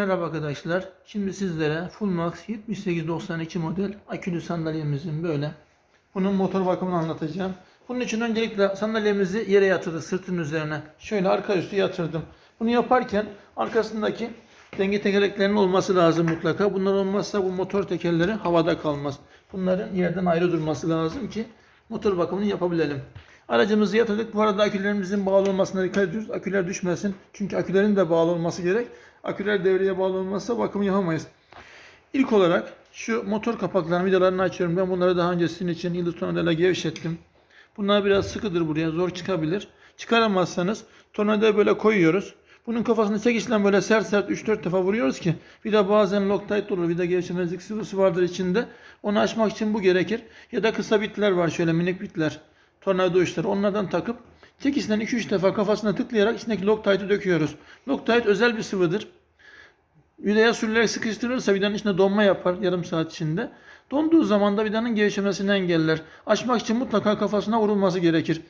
Merhaba arkadaşlar. Şimdi sizlere Fullmax 7892 model akülü sandalyemizin böyle bunun motor bakımını anlatacağım. Bunun için öncelikle sandalyemizi yere yatırdık sırtın üzerine. Şöyle arka üstü yatırdım. Bunu yaparken arkasındaki denge tekerleklerinin olması lazım mutlaka. Bunlar olmazsa bu motor tekerleri havada kalmaz. Bunların yerden ayrı durması lazım ki motor bakımını yapabilelim. Aracımızı yatırdık. Bu arada akülerimizin bağlı olmasına dikkat ediyoruz. Aküler düşmesin. Çünkü akülerin de bağlı olması gerek. Aküler devreye bağlı olmazsa bakım yapamayız. İlk olarak şu motor kapaklarını vidalarını açıyorum. Ben bunları daha önce sizin için yıldız tornavidayla gevşettim. Bunlar biraz sıkıdır buraya. Zor çıkabilir. Çıkaramazsanız tornavida böyle koyuyoruz. Bunun kafasını çekişle böyle sert sert 3-4 defa vuruyoruz ki vida bazen Loctite olur. Vida gevşemezlik sıvısı vardır içinde. Onu açmak için bu gerekir. Ya da kısa bitler var şöyle minik bitler. Tornavida uçları. Onlardan takıp çekişle 2-3 defa kafasına tıklayarak içindeki Loctite'ı döküyoruz. Loctite özel bir sıvıdır. Vidaya sürülerek sıkıştırılırsa vidanın içinde donma yapar yarım saat içinde. Donduğu zaman da vidanın gevşemesini engeller. Açmak için mutlaka kafasına vurulması gerekir.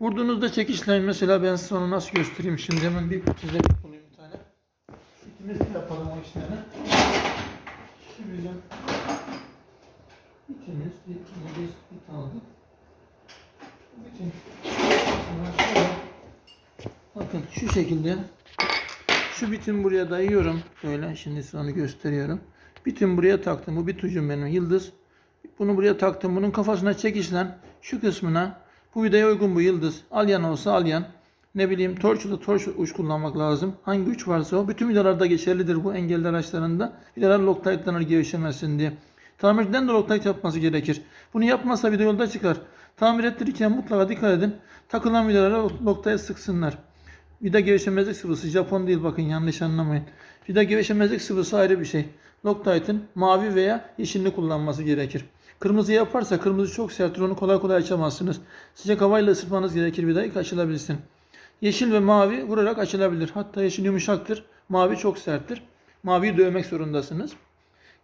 Vurduğunuzda çekişleyin. Mesela ben size onu nasıl göstereyim. Şimdi hemen bir size bir bulayım bir tane. İkimiz yapalım o işlerini. Şu bizim itimiz, bir biz bit aldık. Bütün şöyle bakın şu şekilde şu bitin buraya dayıyorum. Böyle şimdi size onu gösteriyorum. Bitin buraya taktım. Bu bit ucum benim yıldız. Bunu buraya taktım. Bunun kafasına çekişlen şu kısmına bu vidaya uygun bu yıldız. Alyan olsa alyan. Ne bileyim torçlu torç uç kullanmak lazım. Hangi uç varsa o. Bütün vidalarda geçerlidir bu engelli araçlarında. Vidalar Loctite'lanır gevşemesin diye. Tamirciden de Loctite yapması gerekir. Bunu yapmazsa vida yolda çıkar. Tamir ettirirken mutlaka dikkat edin. Takılan vidalara Loctite sıksınlar. Vida gevşemezlik sıvısı. Japon değil bakın yanlış anlamayın. Vida gevşemezlik sıvısı ayrı bir şey. Loctite'ın mavi veya yeşilini kullanması gerekir. Kırmızı yaparsa kırmızı çok serttir onu kolay kolay açamazsınız. Sıcak havayla ısıtmanız gerekir vidayı açılabilsin. Yeşil ve mavi vurarak açılabilir. Hatta yeşil yumuşaktır. Mavi çok serttir. Maviyi dövmek zorundasınız.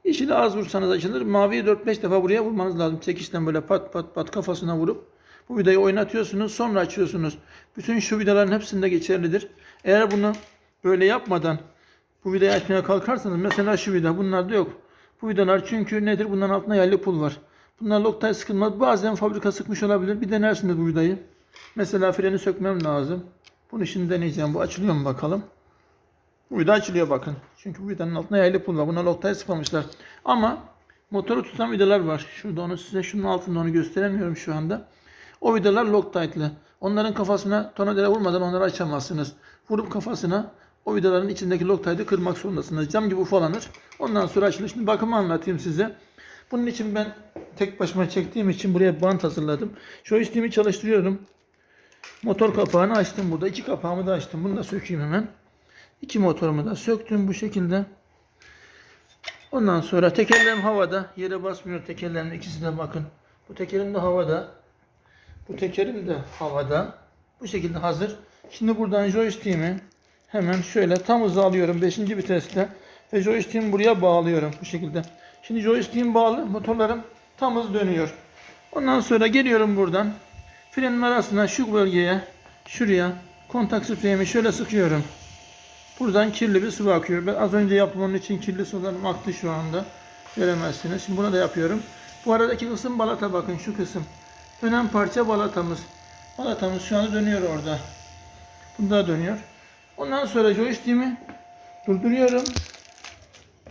Yeşili az vursanız açılır. Maviyi 4-5 defa buraya vurmanız lazım. Çekişten böyle pat pat pat kafasına vurup bu vidayı oynatıyorsunuz. Sonra açıyorsunuz. Bütün şu vidaların hepsinde geçerlidir. Eğer bunu böyle yapmadan bu vidayı açmaya kalkarsanız mesela şu vida bunlarda yok. Bu vidalar çünkü nedir? Bunların altında yaylı pul var. Bunlar Loctite sıkılmaz. Bazen fabrika sıkmış olabilir. Bir denersiniz bu vidayı. Mesela freni sökmem lazım. Bunu şimdi deneyeceğim. Bu açılıyor mu bakalım. Bu vida açılıyor bakın. Çünkü bu vidanın altında yaylı pul var. Buna Loctite sıkmamışlar. Ama motoru tutan vidalar var. Şurada onu size şunun altında onu gösteremiyorum şu anda. O vidalar Loctite'lı. Onların kafasına tornavida vurmadan onları açamazsınız. Vurup kafasına o vidaların içindeki Loctite'ı kırmak zorundasınız. Cam gibi ufalanır. Ondan sonra açılır. Şimdi bakımı anlatayım size. Bunun için ben tek başıma çektiğim için buraya bant hazırladım. Joystick'imi çalıştırıyorum. Motor kapağını açtım burada. İki kapağımı da açtım. Bunu da sökeyim hemen. İki motorumu da söktüm bu şekilde. Ondan sonra tekerlerim havada. Yere basmıyor tekerlerin ikisi de bakın. Bu tekerim de havada. Bu tekerim de havada. Bu şekilde hazır. Şimdi buradan joystick'imi hemen şöyle tam hızı alıyorum 5. viteste ve joystick'imi buraya bağlıyorum bu şekilde. Şimdi joystick'im bağlı, motorlarım tam hız dönüyor. Ondan sonra geliyorum buradan. Frenin arasına şu bölgeye, şuraya kontak spreyimi şöyle sıkıyorum. Buradan kirli bir sıvı akıyor. Ben az önce yaptım onun için kirli sularım aktı şu anda. Göremezsiniz. Şimdi bunu da yapıyorum. Bu aradaki kısım balata bakın şu kısım. Dönen parça balatamız. Balatamız şu anda dönüyor orada. Bunda dönüyor. Ondan sonra joystick'imi durduruyorum.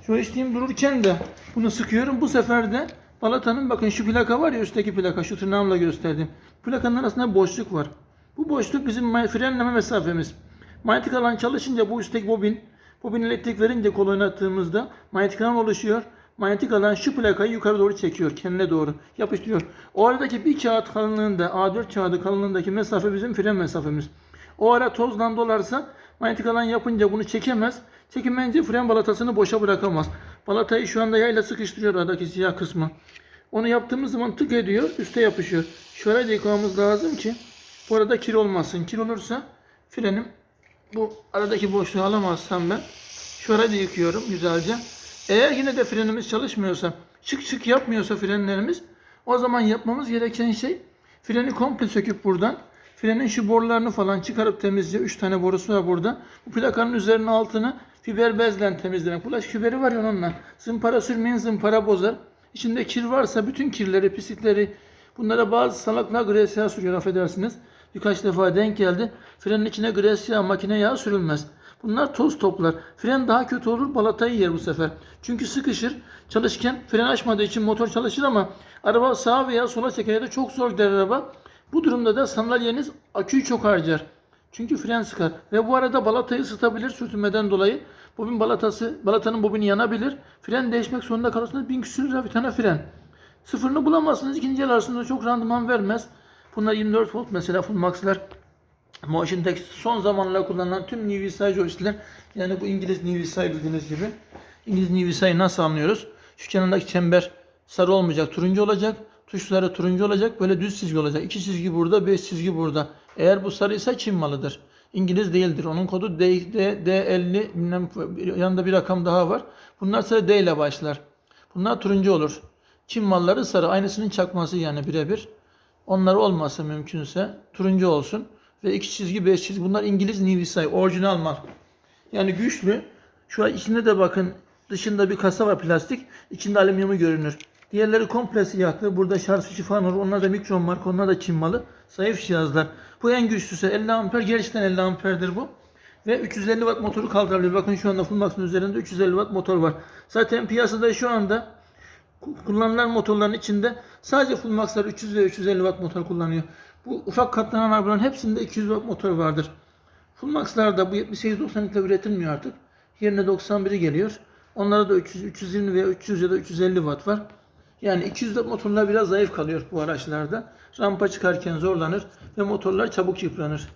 Joystick'im dururken de bunu sıkıyorum. Bu sefer de balatanın bakın şu plaka var ya üstteki plaka şu tırnağımla gösterdim. Plakanın arasında boşluk var. Bu boşluk bizim frenleme mesafemiz. Manyetik alan çalışınca bu üstteki bobin, bobin elektrik verince kol oynattığımızda manyetik alan oluşuyor. Manyetik alan şu plakayı yukarı doğru çekiyor, kendine doğru yapıştırıyor. O aradaki bir kağıt kalınlığında, A4 kağıdı kalınlığındaki mesafe bizim fren mesafemiz. O ara tozdan dolarsa manyetik alan yapınca bunu çekemez. Çekemeyince fren balatasını boşa bırakamaz. Balatayı şu anda yayla sıkıştırıyor aradaki siyah kısmı. Onu yaptığımız zaman tık ediyor, üste yapışıyor. Şöyle de yıkamamız lazım ki bu arada kir olmasın. Kir olursa frenim bu aradaki boşluğu alamazsam ben şöyle de yıkıyorum güzelce. Eğer yine de frenimiz çalışmıyorsa, çık çık yapmıyorsa frenlerimiz o zaman yapmamız gereken şey freni komple söküp buradan frenin şu borularını falan çıkarıp temizce 3 tane borusu var burada. Bu plakanın üzerine altını Fiber bezle temizlemek. Bulaş fiberi var ya onunla. Zımpara sürmeyin zımpara bozar. İçinde kir varsa bütün kirleri, pislikleri bunlara bazı salaklar gres yağı sürüyor affedersiniz. Birkaç defa denk geldi. Frenin içine gres yağı, makine yağı sürülmez. Bunlar toz toplar. Fren daha kötü olur, balatayı yer bu sefer. Çünkü sıkışır. Çalışırken fren açmadığı için motor çalışır ama araba sağa veya sola çekerek çok zor gider araba. Bu durumda da sandalyeniz aküyü çok harcar. Çünkü fren sıkar. Ve bu arada balatayı ısıtabilir sürtünmeden dolayı. Bobin balatası, balatanın bobini yanabilir. Fren değişmek zorunda kalırsınız. Bin küsür lira bir tane fren. Sıfırını bulamazsınız. İkinci el arasında çok randıman vermez. Bunlar 24 volt mesela full max'lar. Motion Text son zamanlarda kullanılan tüm Nivisay joystickler yani bu İngiliz Nivisay bildiğiniz gibi. İngiliz Nivisay'ı nasıl anlıyoruz? Şu kenardaki çember sarı olmayacak, turuncu olacak. Tuşları turuncu olacak, böyle düz çizgi olacak. İki çizgi burada, beş çizgi burada. Eğer bu sarıysa Çin malıdır. İngiliz değildir. Onun kodu D, D, D50, bilmem, yanında bir rakam daha var. Bunlar ise D ile başlar. Bunlar turuncu olur. Çin malları sarı. Aynısının çakması yani birebir. Onlar olmasa mümkünse turuncu olsun. Ve iki çizgi, beş çizgi. Bunlar İngiliz Nivisay. Orijinal mal. Yani güçlü. Şu an içinde de bakın dışında bir kasa var plastik. İçinde alüminyumu görünür. Diğerleri komple siyahtı. Burada şarj fişi falan var. Onlar da Mikron marka. Onlar da Çin malı. Zayıf cihazlar. Bu en güçlüsü. 50 amper. Gerçekten 50 amperdir bu. Ve 350 watt motoru kaldırabilir. Bakın şu anda Fullmax'ın üzerinde 350 watt motor var. Zaten piyasada şu anda kullanılan motorların içinde sadece Fullmax'lar 300 ve 350 watt motor kullanıyor. Bu ufak katlanan arabaların hepsinde 200 watt motor vardır. Fullmax'larda bu 78-92'de üretilmiyor artık. Yerine 91'i geliyor. Onlara da 300, 320 veya 300 ya da 350 watt var. Yani 200 watt motorlar biraz zayıf kalıyor bu araçlarda. Rampa çıkarken zorlanır ve motorlar çabuk yıpranır.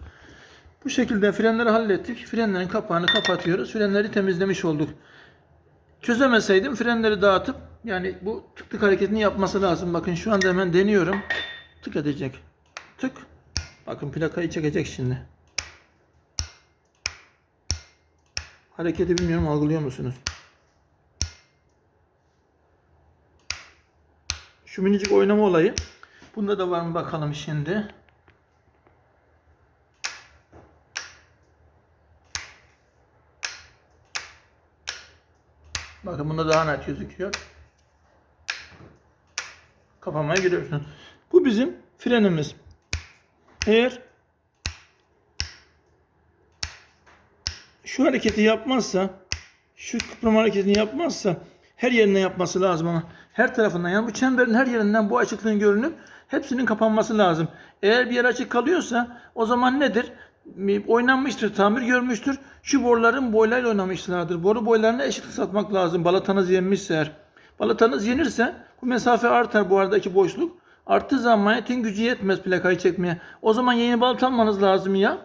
Bu şekilde frenleri hallettik. Frenlerin kapağını kapatıyoruz. Frenleri temizlemiş olduk. Çözemeseydim frenleri dağıtıp yani bu tık tık hareketini yapması lazım. Bakın şu anda hemen deniyorum. Tık edecek. Tık. Bakın plakayı çekecek şimdi. Hareketi bilmiyorum algılıyor musunuz? Şu minicik oynama olayı. Bunda da var mı bakalım şimdi. Bakın bunda daha net gözüküyor. Kapamaya giriyorsunuz. Bu bizim frenimiz. Eğer şu hareketi yapmazsa, şu kıprama hareketini yapmazsa her yerine yapması lazım ama her tarafından yani bu çemberin her yerinden bu açıklığın görünüp hepsinin kapanması lazım. Eğer bir yer açık kalıyorsa o zaman nedir? Oynanmıştır, tamir görmüştür. Şu boruların boylarıyla oynamışlardır. Boru boylarına eşit kısaltmak lazım. Balatanız yenmişse eğer. Balatanız yenirse bu mesafe artar bu aradaki boşluk. Arttığı zaman manyetin gücü yetmez plakayı çekmeye. O zaman yeni balata almanız lazım ya.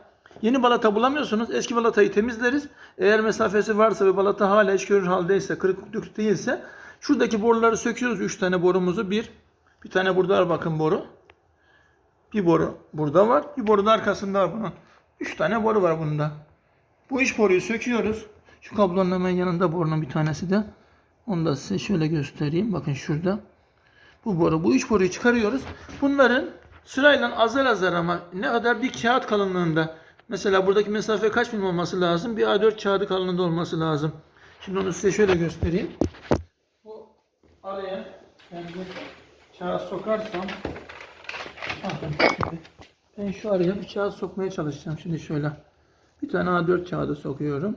Yeni balata bulamıyorsunuz. Eski balatayı temizleriz. Eğer mesafesi varsa ve balata hala iş görür haldeyse, kırık dökük değilse şuradaki boruları söküyoruz. 3 tane borumuzu. Bir, bir tane burada var bakın boru. Bir boru burada var. Bir boru da arkasında var bunun. 3 tane boru var bunda. Bu iç boruyu söküyoruz. Şu kablonun hemen yanında borunun bir tanesi de. Onu da size şöyle göstereyim. Bakın şurada. Bu boru. Bu üç boruyu çıkarıyoruz. Bunların sırayla azar azar ama ne kadar bir kağıt kalınlığında. Mesela buradaki mesafe kaç milim olması lazım? Bir A4 kağıdı kalınlığında olması lazım. Şimdi onu size şöyle göstereyim. Bu araya ben bir kağıt sokarsam ben şu araya bir kağıt sokmaya çalışacağım. Şimdi şöyle. Bir tane A4 kağıdı sokuyorum.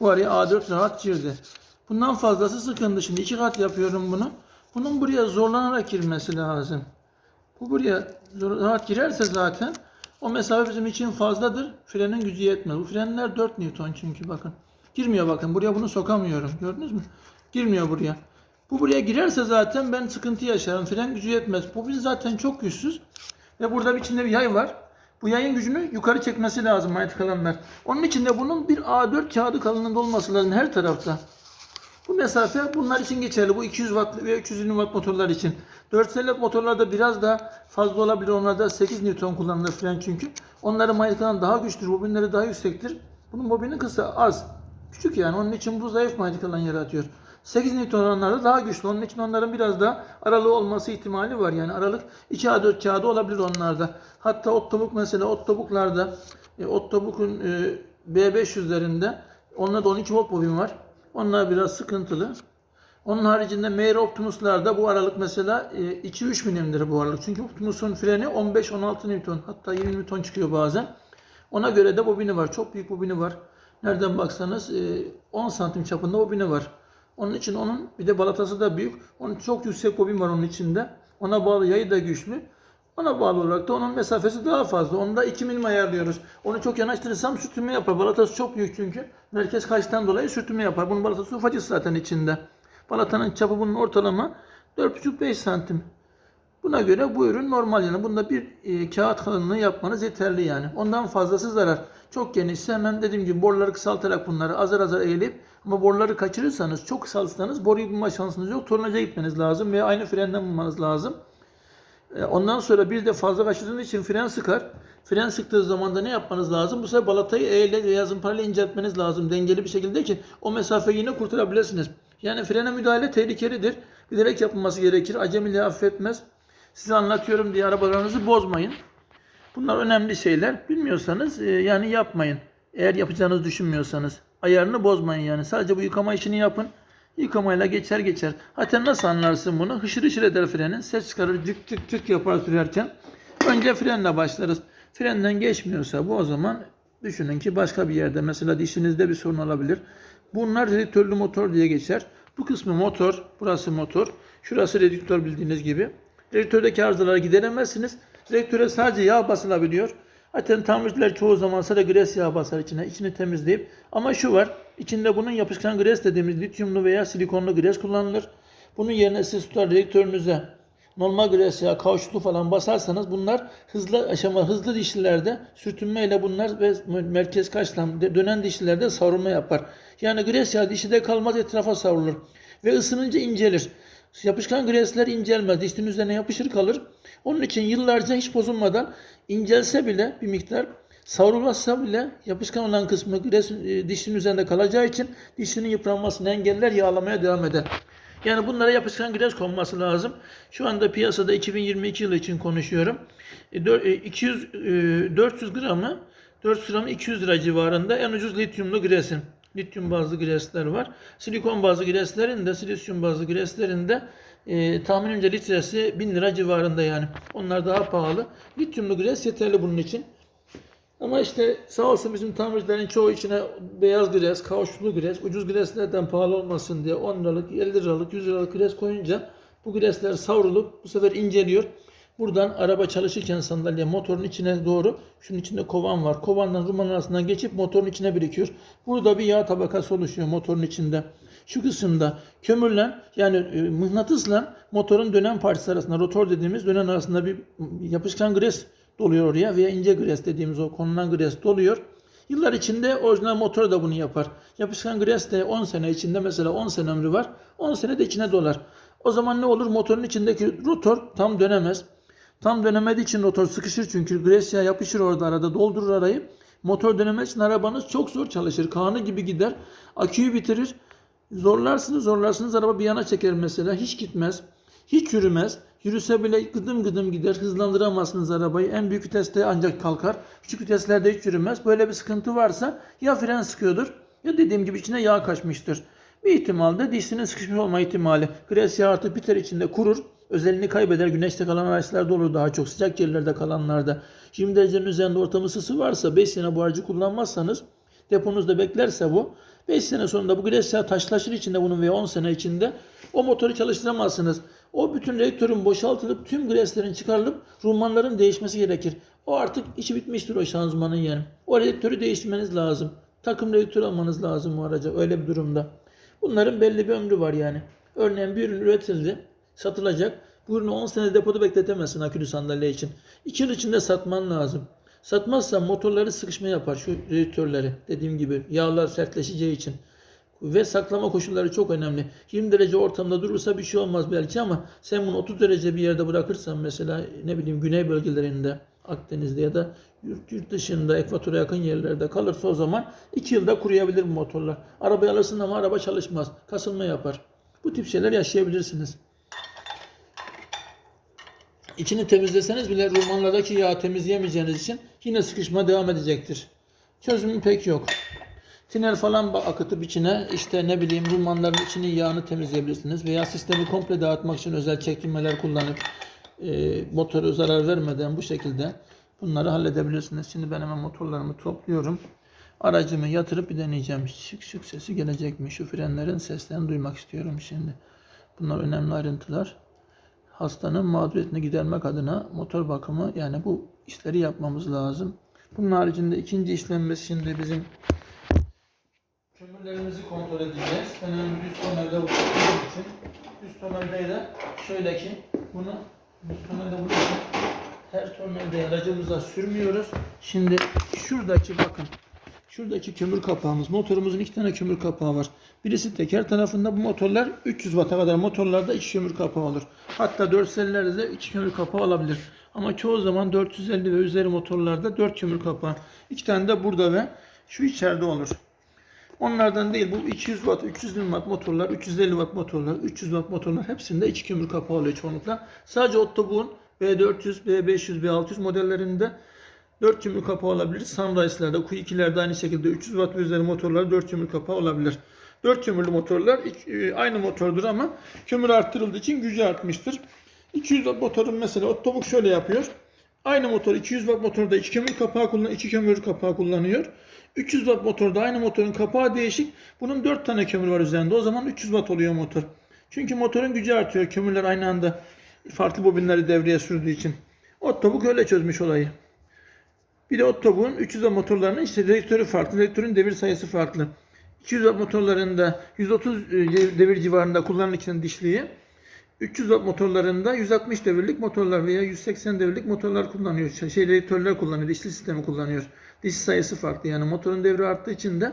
Bu araya A4 rahat girdi. Bundan fazlası sıkıntı. Şimdi iki kat yapıyorum bunu. Bunun buraya zorlanarak girmesi lazım. Bu buraya rahat girerse zaten o mesafe bizim için fazladır. Frenin gücü yetmez. Bu frenler 4 Newton çünkü bakın. Girmiyor bakın. Buraya bunu sokamıyorum. Gördünüz mü? Girmiyor buraya. Bu buraya girerse zaten ben sıkıntı yaşarım. Fren gücü yetmez. Bu biz zaten çok güçsüz. Ve burada içinde bir yay var. Bu yayın gücünü yukarı çekmesi lazım manyetik alanlar. Onun için de bunun bir A4 kağıdı kalınlığında olması lazım her tarafta. Bu mesafe bunlar için geçerli. Bu 200 watt ve 320 watt motorlar için. 450 watt motorlarda biraz daha fazla olabilir. Onlarda 8 Newton kullanılır fren çünkü. Onların manyetik alanı daha güçtür. Bobinleri daha yüksektir. Bunun bobini kısa, az. Küçük yani. Onun için bu zayıf manyetik alan yaratıyor. 8 Newton olanlarda daha güçlü. Onun için onların biraz daha aralığı olması ihtimali var. Yani aralık 2 A4 kağıdı olabilir onlarda. Hatta ottobuk mesela ottobuklarda e, ottobukun e, B500'lerinde Onlarda 12 volt bobin var. Onlar biraz sıkıntılı. Onun haricinde Meyer Optimus'larda bu aralık mesela e, 2-3 milimdir bu aralık. Çünkü Optimus'un freni 15-16 Newton hatta 20 Newton çıkıyor bazen. Ona göre de bobini var. Çok büyük bobini var. Nereden baksanız e, 10 santim çapında bobini var. Onun için onun bir de balatası da büyük. Onun çok yüksek bobin var onun içinde. Ona bağlı yayı da güçlü. Ona bağlı olarak da onun mesafesi daha fazla. Onu da 2 milim ayarlıyoruz. Onu çok yanaştırırsam sürtünme yapar. Balatası çok büyük çünkü. Merkez kaçtan dolayı sürtünme yapar. Bunun balatası ufacık zaten içinde. Balatanın çapı bunun ortalama 4,5-5 santim. Buna göre bu ürün normal yani. Bunda bir e, kağıt kalınlığı yapmanız yeterli yani. Ondan fazlası zarar. Çok genişse hemen dediğim gibi boruları kısaltarak bunları azar azar eğilip ama boruları kaçırırsanız çok kısaltırsanız boruyu bulma şansınız yok. Tornaca gitmeniz lazım veya aynı frenden bulmanız lazım. E, Ondan sonra bir de fazla kaçırdığınız için fren sıkar. Fren sıktığı zaman da ne yapmanız lazım? Bu sefer balatayı eğle veya zımparayla inceltmeniz lazım. Dengeli bir şekilde ki o mesafeyi yine kurtarabilirsiniz. Yani frene müdahale tehlikelidir. Bilerek yapılması gerekir. Acemiliği affetmez. Size anlatıyorum diye arabalarınızı bozmayın. Bunlar önemli şeyler. Bilmiyorsanız e, yani yapmayın. Eğer yapacağınızı düşünmüyorsanız. Ayarını bozmayın yani. Sadece bu yıkama işini yapın. Yıkamayla geçer geçer. Hatta nasıl anlarsın bunu? Hışır hışır eder frenin. Ses çıkarır cık cık cık yapar sürerken. Önce frenle başlarız. Frenden geçmiyorsa bu o zaman düşünün ki başka bir yerde mesela dişinizde bir sorun olabilir. Bunlar redüktörlü motor diye geçer. Bu kısmı motor, burası motor. Şurası redüktör bildiğiniz gibi. Redüktördeki arızaları gideremezsiniz. Redüktöre sadece yağ basılabiliyor. Zaten tamirciler çoğu zaman sadece gres yağı basar içine. içini temizleyip. Ama şu var. içinde bunun yapışkan gres dediğimiz lityumlu veya silikonlu gres kullanılır. Bunun yerine siz tutar redüktörünüze normal gres yağı, kauçuklu falan basarsanız bunlar hızlı aşama, hızlı dişlilerde sürtünmeyle bunlar ve merkez kaçlam dönen dişlilerde savrulma yapar. Yani gres yağı dişide kalmaz etrafa savrulur ve ısınınca incelir. Yapışkan gresler incelmez. Dişin üzerine yapışır kalır. Onun için yıllarca hiç bozulmadan incelse bile bir miktar savrulmazsa bile yapışkan olan kısmı gres, e, dişin üzerinde kalacağı için dişinin yıpranmasını engeller yağlamaya devam eder. Yani bunlara yapışkan gres konması lazım. Şu anda piyasada 2022 yılı için konuşuyorum. E, dör- e, 200 e, 400 gramı 400 gramı 200 lira civarında en ucuz lityumlu gresin. Lityum bazlı gresler var. Silikon bazlı greslerin de silisyum bazlı greslerin de e, tahminimce litresi 1000 lira civarında yani. Onlar daha pahalı. Lityumlu gres yeterli bunun için. Ama işte sağ olsun bizim tamircilerin çoğu içine beyaz gres, kauçuklu gres, ucuz greslerden pahalı olmasın diye 10 liralık, 50 liralık, 100 liralık gres koyunca bu gresler savrulup bu sefer inceliyor. Buradan araba çalışırken sandalye motorun içine doğru şunun içinde kovan var. Kovandan ruman arasından geçip motorun içine birikiyor. Burada bir yağ tabakası oluşuyor motorun içinde. Şu kısımda kömürle yani e, mıknatısla motorun dönen parçası arasında rotor dediğimiz dönen arasında bir yapışkan gres doluyor oraya veya ince gres dediğimiz o konulan gres doluyor. Yıllar içinde orijinal motor da bunu yapar. Yapışkan gres de 10 sene içinde mesela 10 sene ömrü var. 10 sene de içine dolar. O zaman ne olur? Motorun içindeki rotor tam dönemez. Tam dönemediği için rotor sıkışır çünkü gres yağı yapışır orada arada doldurur arayı. Motor dönemesi için arabanız çok zor çalışır. Kanı gibi gider. Aküyü bitirir. Zorlarsınız zorlarsınız araba bir yana çeker mesela. Hiç gitmez. Hiç yürümez. Yürüse bile gıdım gıdım gider. Hızlandıramazsınız arabayı. En büyük viteste ancak kalkar. Küçük viteslerde hiç yürümez. Böyle bir sıkıntı varsa ya fren sıkıyordur ya dediğim gibi içine yağ kaçmıştır. Bir ihtimalde dişinin sıkışmış olma ihtimali. Gres yağı artık biter içinde kurur. Özelliğini kaybeder. Güneşte kalan araçlarda olur daha çok. Sıcak yerlerde kalanlarda. 20 derecenin üzerinde ortam ısısı varsa 5 sene bu aracı kullanmazsanız deponuzda beklerse bu 5 sene sonunda bu yağı taşlaşır içinde bunun veya 10 sene içinde o motoru çalıştıramazsınız. O bütün reaktörün boşaltılıp tüm greslerin çıkarılıp rulmanların değişmesi gerekir. O artık işi bitmiştir o şanzımanın yani. O reaktörü değiştirmeniz lazım. Takım reaktör almanız lazım o araca öyle bir durumda. Bunların belli bir ömrü var yani. Örneğin bir ürün üretildi, satılacak. Bu ürünü 10 sene depoda bekletemezsin akülü sandalye için. 2 yıl içinde satman lazım. Satmazsan motorları sıkışma yapar şu reaktörleri. Dediğim gibi yağlar sertleşeceği için. Ve saklama koşulları çok önemli. 20 derece ortamda durursa bir şey olmaz belki ama sen bunu 30 derece bir yerde bırakırsan mesela ne bileyim güney bölgelerinde Akdeniz'de ya da yurt, yurt dışında ekvatora yakın yerlerde kalırsa o zaman 2 yılda kuruyabilir bu motorlar. Arabayı alırsın ama araba çalışmaz. Kasılma yapar. Bu tip şeyler yaşayabilirsiniz. İçini temizleseniz bile romanlardaki yağı temizleyemeyeceğiniz için yine sıkışma devam edecektir. Çözümü pek yok. Tiner falan akıtıp içine işte ne bileyim rulmanların içinin yağını temizleyebilirsiniz. Veya sistemi komple dağıtmak için özel çektirmeler kullanıp e, motoru zarar vermeden bu şekilde bunları halledebilirsiniz. Şimdi ben hemen motorlarımı topluyorum. Aracımı yatırıp bir deneyeceğim. Şık şık sesi gelecek mi? Şu frenlerin seslerini duymak istiyorum şimdi. Bunlar önemli ayrıntılar. Hastanın mağduriyetini gidermek adına motor bakımı yani bu işleri yapmamız lazım. Bunun haricinde ikinci işlemimiz şimdi bizim kömürlerimizi kontrol edeceğiz. Ben hemen düz tonelde vurduğum için düz toneldeyle şöyle ki bunu düz tonelde vururken her tonelde aracımıza sürmüyoruz. Şimdi şuradaki bakın Şuradaki kömür kapağımız. Motorumuzun iki tane kömür kapağı var. Birisi teker tarafında bu motorlar 300 watt'a kadar motorlarda iki kömür kapağı olur. Hatta 450'lerde de iki kömür kapağı olabilir. Ama çoğu zaman 450 ve üzeri motorlarda 4 kömür kapağı. İki tane de burada ve şu içeride olur. Onlardan değil bu 200 watt, 320 watt motorlar, 350 watt motorlar, 300 watt motorlar hepsinde iki kömür kapağı oluyor çoğunlukla. Sadece Ottobock'un B400, B500, B600 modellerinde 4 kömür kapağı olabilir. Sunrise'lerde, Q2'lerde aynı şekilde 300 watt ve üzeri motorlar 4 kömür kapağı olabilir. 4 kömürlü motorlar e, aynı motordur ama kömür arttırıldığı için gücü artmıştır. 200 watt motorun mesela Ottobock şöyle yapıyor. Aynı motor 200 watt motorda 2 kömür kapağı kullanıyor, 2 kömür kapağı kullanıyor. 300 watt motorda aynı motorun kapağı değişik. Bunun 4 tane kömür var üzerinde. O zaman 300 watt oluyor motor. Çünkü motorun gücü artıyor. Kömürler aynı anda farklı bobinleri devreye sürdüğü için. Ottobock öyle çözmüş olayı. Bir de Ottobock'un 300 watt motorlarının işte reaktörü farklı, reaktörün devir sayısı farklı. 200 watt motorlarında 130 devir civarında kullanılırken dişliği, 300 watt motorlarında 160 devirlik motorlar veya 180 devirlik motorlar kullanıyor. Şey, şey reaktörler kullanıyor, dişli sistemi kullanıyor. Dişli sayısı farklı yani motorun devri arttığı için de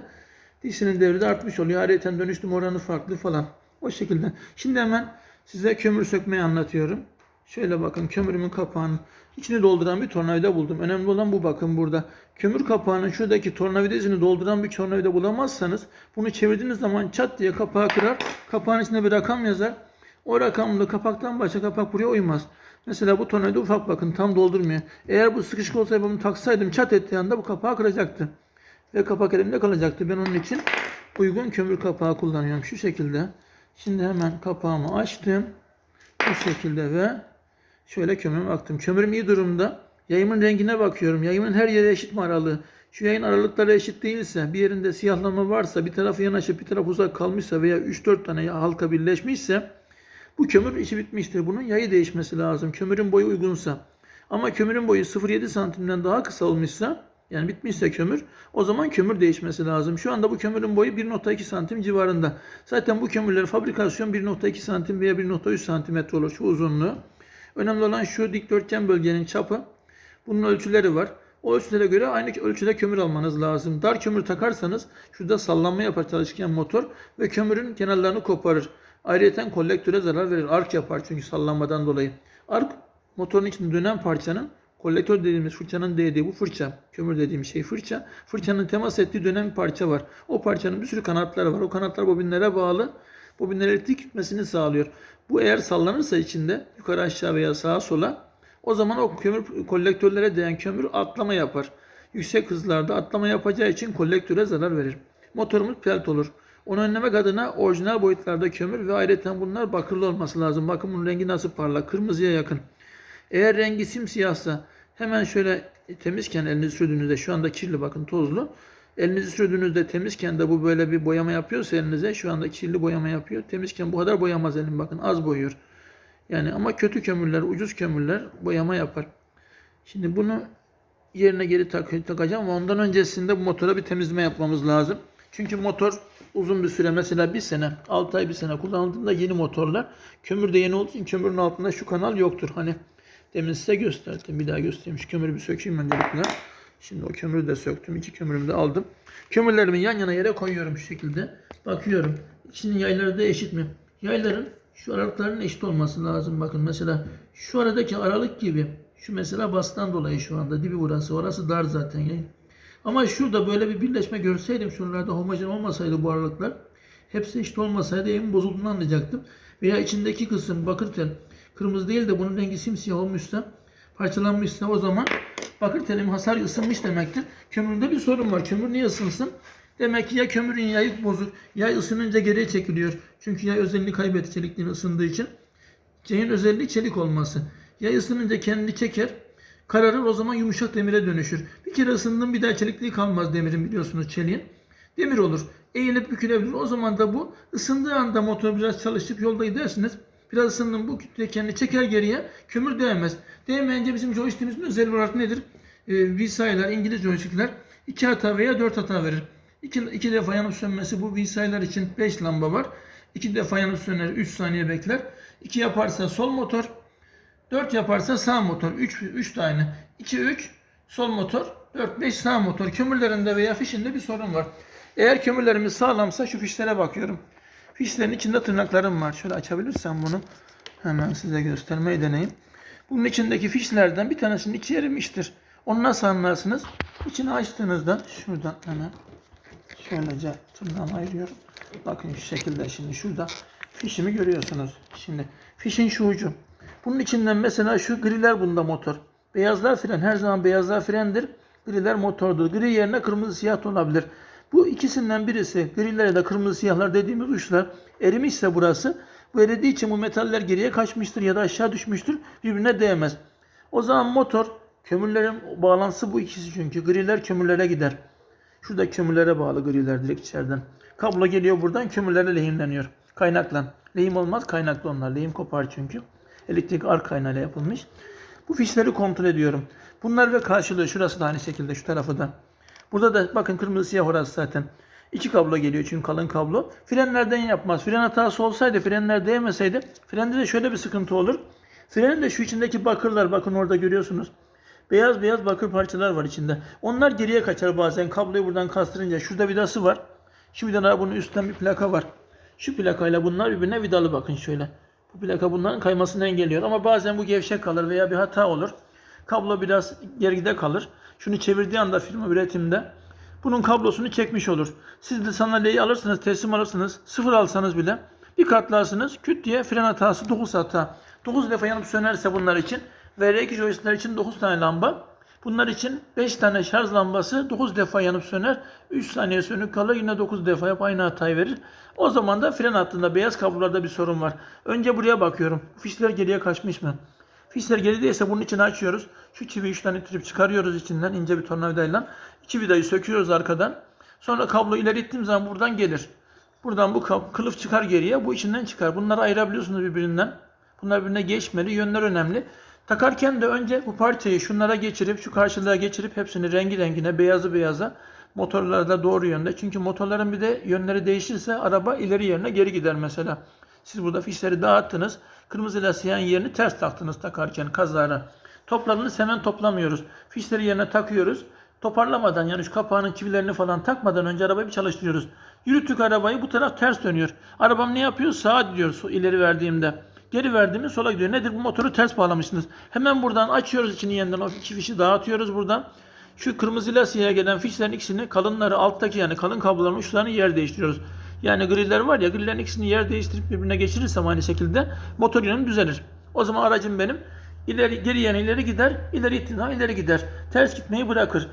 dişinin devri de artmış oluyor. Ayrıca dönüştüm oranı farklı falan. O şekilde. Şimdi hemen size kömür sökmeyi anlatıyorum. Şöyle bakın kömürümün kapağını içini dolduran bir tornavida buldum. Önemli olan bu bakın burada. Kömür kapağının şuradaki tornavida izini dolduran bir tornavida bulamazsanız bunu çevirdiğiniz zaman çat diye kapağı kırar. Kapağın içinde bir rakam yazar. O rakamda kapaktan başka kapak buraya uymaz. Mesela bu tornavida ufak bakın tam doldurmuyor. Eğer bu sıkışık olsaydı bunu taksaydım çat ettiği anda bu kapağı kıracaktı. Ve kapak elimde kalacaktı. Ben onun için uygun kömür kapağı kullanıyorum. Şu şekilde. Şimdi hemen kapağımı açtım. Bu şekilde ve Şöyle kömürüme baktım. Kömürüm iyi durumda. Yayımın rengine bakıyorum. Yayımın her yeri eşit mi aralığı? Şu yayın aralıkları eşit değilse, bir yerinde siyahlama varsa, bir tarafı yanaşıp bir taraf uzak kalmışsa veya 3-4 tane halka birleşmişse bu kömür işi bitmiştir. Bunun yayı değişmesi lazım. Kömürün boyu uygunsa. Ama kömürün boyu 0.7 santimden daha kısa olmuşsa yani bitmişse kömür o zaman kömür değişmesi lazım. Şu anda bu kömürün boyu 1.2 santim civarında. Zaten bu kömürlerin fabrikasyon 1.2 santim veya 1.3 santimetre olur şu uzunluğu. Önemli olan şu dikdörtgen bölgenin çapı. Bunun ölçüleri var. O ölçülere göre aynı ölçüde kömür almanız lazım. Dar kömür takarsanız şurada sallanma yapar çalışken motor ve kömürün kenarlarını koparır. Ayrıca kolektöre zarar verir. Ark yapar çünkü sallanmadan dolayı. Ark motorun içinde dönen parçanın kolektör dediğimiz fırçanın değdiği bu fırça, kömür dediğim şey fırça. Fırçanın temas ettiği dönen bir parça var. O parçanın bir sürü kanatları var. O kanatlar bobinlere bağlı. Bobinlere elektrik gitmesini sağlıyor. Bu eğer sallanırsa içinde yukarı aşağı veya sağa sola o zaman o kömür kolektörlere değen kömür atlama yapar. Yüksek hızlarda atlama yapacağı için kolektöre zarar verir. Motorumuz pelt olur. Onu önlemek adına orijinal boyutlarda kömür ve ayrıca bunlar bakırlı olması lazım. Bakın bunun rengi nasıl parlak. Kırmızıya yakın. Eğer rengi simsiyahsa hemen şöyle temizken elinizi sürdüğünüzde şu anda kirli bakın tozlu. Elinizi sürdüğünüzde temizken de bu böyle bir boyama yapıyorsa elinize şu anda kirli boyama yapıyor. Temizken bu kadar boyamaz elim bakın az boyuyor. Yani ama kötü kömürler, ucuz kömürler boyama yapar. Şimdi bunu yerine geri tak takacağım ama ondan öncesinde bu motora bir temizleme yapmamız lazım. Çünkü motor uzun bir süre mesela bir sene, 6 ay bir sene kullanıldığında yeni motorlar kömür de yeni olduğu için kömürün altında şu kanal yoktur. Hani demin size gösterdim. Bir daha göstereyim. Şu kömürü bir sökeyim öncelikle. Şimdi o kömürü de söktüm. iki kömürümü de aldım. Kömürlerimi yan yana yere koyuyorum şu şekilde. Bakıyorum. İçinin yayları da eşit mi? Yayların şu aralıkların eşit olması lazım. Bakın mesela şu aradaki aralık gibi. Şu mesela bastan dolayı şu anda dibi burası. Orası dar zaten yayın. Ama şurada böyle bir birleşme görseydim şuralarda homojen olmasaydı bu aralıklar hepsi eşit olmasaydı yayın bozulduğunu anlayacaktım. Veya içindeki kısım bakır tel kırmızı değil de bunun rengi simsiyah olmuşsa parçalanmışsa o zaman bakır telim hasar ısınmış demektir. Kömüründe bir sorun var. Kömür niye ısınsın? Demek ki ya kömürün yayı bozuk, yay ısınınca geriye çekiliyor. Çünkü yay özelliğini kaybetti çelikliğini ısındığı için. Yayın özelliği çelik olması. Yay ısınınca kendini çeker, kararır o zaman yumuşak demire dönüşür. Bir kere ısındın bir daha çelikliği kalmaz demirin biliyorsunuz çeliğin. Demir olur. Eğilip bükülebilir. O zaman da bu ısındığı anda motor biraz çalışıp yolda gidersiniz. Biraz ısındın bu kütle kendini çeker geriye. Kömür değmez. Değmeyince bizim joystick'imizin özelliği olarak nedir? Ee, V-Say'lar, İngiliz joystick'ler 2 hata veya 4 hata verir. 2, iki defa yanıp sönmesi bu V-Say'lar için 5 lamba var. 2 defa yanıp söner 3 saniye bekler. 2 yaparsa sol motor. 4 yaparsa sağ motor. 3 3 tane. 2 3 sol motor. 4 5 sağ motor. Kömürlerinde veya fişinde bir sorun var. Eğer kömürlerimiz sağlamsa şu fişlere bakıyorum. Fişlerin içinde tırnaklarım var. Şöyle açabilirsem bunu hemen size göstermeyi deneyeyim. Bunun içindeki fişlerden bir tanesinin içi erimiştir. Onu nasıl anlarsınız? İçini açtığınızda şuradan hemen şöylece tırnağımı ayırıyorum. Bakın şu şekilde şimdi şurada fişimi görüyorsunuz. Şimdi fişin şu ucu. Bunun içinden mesela şu griler bunda motor. Beyazlar fren. Her zaman beyazlar frendir. Griler motordur. Gri yerine kırmızı siyah olabilir. Bu ikisinden birisi griler ya da kırmızı siyahlar dediğimiz uçlar erimişse burası bu eridiği için bu metaller geriye kaçmıştır ya da aşağı düşmüştür. Birbirine değmez. O zaman motor kömürlerin bağlantısı bu ikisi çünkü. Griler kömürlere gider. Şurada kömürlere bağlı griler direkt içeriden. Kablo geliyor buradan kömürlere lehimleniyor. Kaynakla. Lehim olmaz kaynaklı onlar. Lehim kopar çünkü. Elektrik ark kaynağıyla yapılmış. Bu fişleri kontrol ediyorum. Bunlar ve karşılığı şurası da aynı şekilde şu tarafı da. Burada da bakın kırmızı siyah orası zaten. İki kablo geliyor çünkü kalın kablo. Frenlerden yapmaz. Fren hatası olsaydı, frenler değmeseydi, frende de şöyle bir sıkıntı olur. Frenin de şu içindeki bakırlar, bakın orada görüyorsunuz. Beyaz beyaz bakır parçalar var içinde. Onlar geriye kaçar bazen. Kabloyu buradan kastırınca. Şurada vidası var. Şu vidalar bunun üstten bir plaka var. Şu plakayla bunlar birbirine vidalı bakın şöyle. Bu plaka bunların kaymasını engelliyor. Ama bazen bu gevşek kalır veya bir hata olur. Kablo biraz geride kalır. Şunu çevirdiği anda firma üretimde bunun kablosunu çekmiş olur. Siz de sandalyeyi alırsınız, teslim alırsınız. Sıfır alsanız bile bir katlarsınız. Küt diye fren hatası 9 hata. 9 defa yanıp sönerse bunlar için VR2 joystickler için 9 tane lamba. Bunlar için 5 tane şarj lambası 9 defa yanıp söner. 3 saniye sönük kalır yine 9 defa yap aynı hatayı verir. O zaman da fren hattında beyaz kablolarda bir sorun var. Önce buraya bakıyorum. Fişler geriye kaçmış mı? Fişler gerideyse bunun içini açıyoruz. Şu çiviyi 3 tane ittirip çıkarıyoruz içinden ince bir tornavidayla. İki vidayı söküyoruz arkadan. Sonra kablo ileri zaman buradan gelir. Buradan bu kılıf çıkar geriye. Bu içinden çıkar. Bunları ayırabiliyorsunuz birbirinden. Bunlar birbirine geçmeli. Yönler önemli. Takarken de önce bu parçayı şunlara geçirip şu karşılığa geçirip hepsini rengi rengine beyazı beyaza motorlarda doğru yönde. Çünkü motorların bir de yönleri değişirse araba ileri yerine geri gider mesela. Siz burada fişleri dağıttınız. Kırmızıyla siyahın yerini ters taktınız takarken kazara. Toplarını hemen toplamıyoruz. Fişleri yerine takıyoruz. Toparlamadan yani şu kapağının çivilerini falan takmadan önce arabayı bir çalıştırıyoruz. Yürüttük arabayı bu taraf ters dönüyor. Arabam ne yapıyor? Sağa gidiyor ileri verdiğimde. Geri verdiğimde sola gidiyor. Nedir bu motoru ters bağlamışsınız. Hemen buradan açıyoruz içini yeniden o iki fişi dağıtıyoruz buradan. Şu kırmızıyla siyaha gelen fişlerin ikisini kalınları alttaki yani kalın kabloların uçlarını yer değiştiriyoruz. Yani griller var ya grillerin ikisini yer değiştirip birbirine geçirirsem aynı şekilde motor yönüm düzelir. O zaman aracım benim ileri geri yani ileri gider, ileri ittiğin zaman ileri gider. Ters gitmeyi bırakır.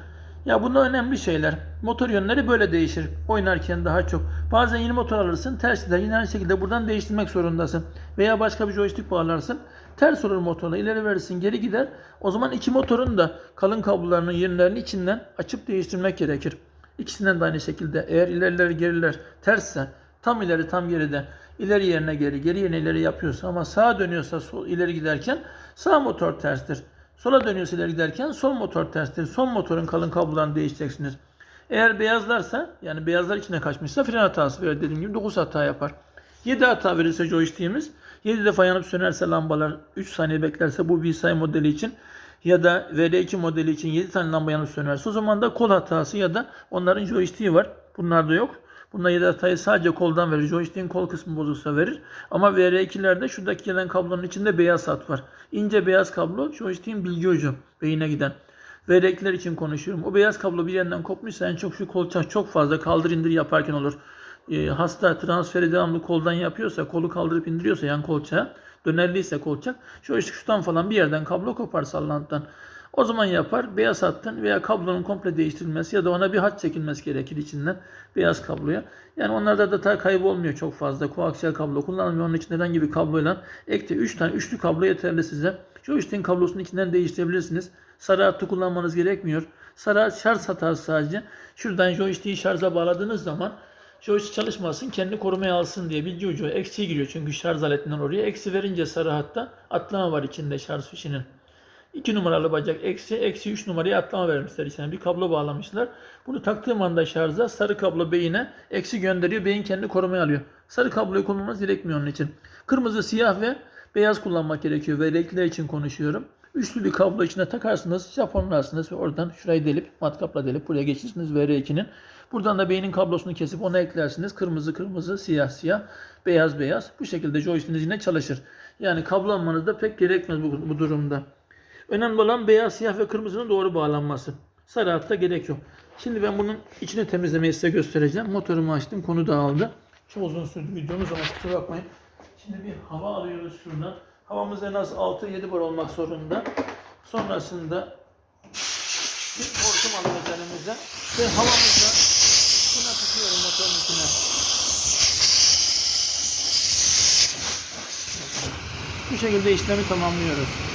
Ya bunlar önemli şeyler. Motor yönleri böyle değişir. Oynarken daha çok. Bazen yeni motor alırsın ters gider. Yine aynı şekilde buradan değiştirmek zorundasın. Veya başka bir joystick bağlarsın. Ters olur motorla. ileri verirsin geri gider. O zaman iki motorun da kalın kablolarının yönlerini içinden açıp değiştirmek gerekir. İkisinden de aynı şekilde. Eğer ilerileri geriler tersse tam ileri tam geride ileri yerine geri geri yerine ileri yapıyorsa ama sağa dönüyorsa sol, ileri giderken sağ motor terstir. Sola dönüyorsa ileri giderken sol motor terstir. Son motorun kalın kablolarını değişeceksiniz. Eğer beyazlarsa yani beyazlar içine kaçmışsa fren hatası verir dediğim gibi 9 hata yapar. 7 hata verirse joystick'imiz 7 defa yanıp sönerse lambalar 3 saniye beklerse bu VSI modeli için ya da VD2 modeli için 7 tane lamba yanıp sönerse o zaman da kol hatası ya da onların joystick'i var. Bunlarda yok. Bunda 7 hatayı sadece koldan verir. Joystick'in kol kısmı bozulsa verir. Ama VR2'lerde şuradaki gelen kablonun içinde beyaz hat var. İnce beyaz kablo joystick'in bilgi ucu beyine giden. VR2'ler için konuşuyorum. O beyaz kablo bir yerinden kopmuşsa en çok şu kolçak çok fazla kaldır indir yaparken olur. Ee, hasta transferi devamlı koldan yapıyorsa, kolu kaldırıp indiriyorsa yan kolçağa, dönerliyse kolçak, joystick şuradan falan bir yerden kablo kopar sallantıdan. O zaman yapar. Beyaz hattın veya kablonun komple değiştirilmesi ya da ona bir hat çekilmesi gerekir içinden beyaz kabloya. Yani onlarda data kaybı olmuyor çok fazla. Koaksiyel kablo kullanılmıyor. Onun için herhangi bir kabloyla ekte 3 tane üçlü kablo yeterli size. Joystick'in kablosunu içinden değiştirebilirsiniz. Sarı hattı kullanmanız gerekmiyor. Sarı şarj hatası sadece. Şuradan joystick'i şarja bağladığınız zaman joystick çalışmasın, kendi korumaya alsın diye bilgi ucu eksiye giriyor çünkü şarj aletinden oraya. Eksi verince sarı hatta atlama var içinde şarj fişinin. 2 numaralı bacak eksi, eksi 3 numaraya atlama vermişler içine. Bir kablo bağlamışlar. Bunu taktığım anda şarja sarı kablo beyine eksi gönderiyor. Beyin kendi korumaya alıyor. Sarı kabloyu kullanmanız gerekmiyor onun için. Kırmızı, siyah ve beyaz kullanmak gerekiyor. Ve renkler için konuşuyorum. Üçlü bir kablo içine takarsınız, Japonlarsınız ve oradan şurayı delip, matkapla delip buraya geçirsiniz VR2'nin. Buradan da beynin kablosunu kesip ona eklersiniz. Kırmızı kırmızı, siyah siyah, beyaz beyaz. Bu şekilde joystick'iniz yine çalışır. Yani kablo almanız da pek gerekmez bu, bu durumda. Önemli olan beyaz, siyah ve kırmızının doğru bağlanması. Sarı hatta gerek yok. Şimdi ben bunun içini temizlemeyi size göstereceğim. Motorumu açtım, konu dağıldı. Çok uzun sürdü videomuz ama kusura bakmayın. Şimdi bir hava alıyoruz şuradan. Havamız en az 6-7 bar olmak zorunda. Sonrasında bir hortum alıyoruz elimize. Ve havamızla şuna tutuyorum motorun içine. Bu şekilde işlemi tamamlıyoruz.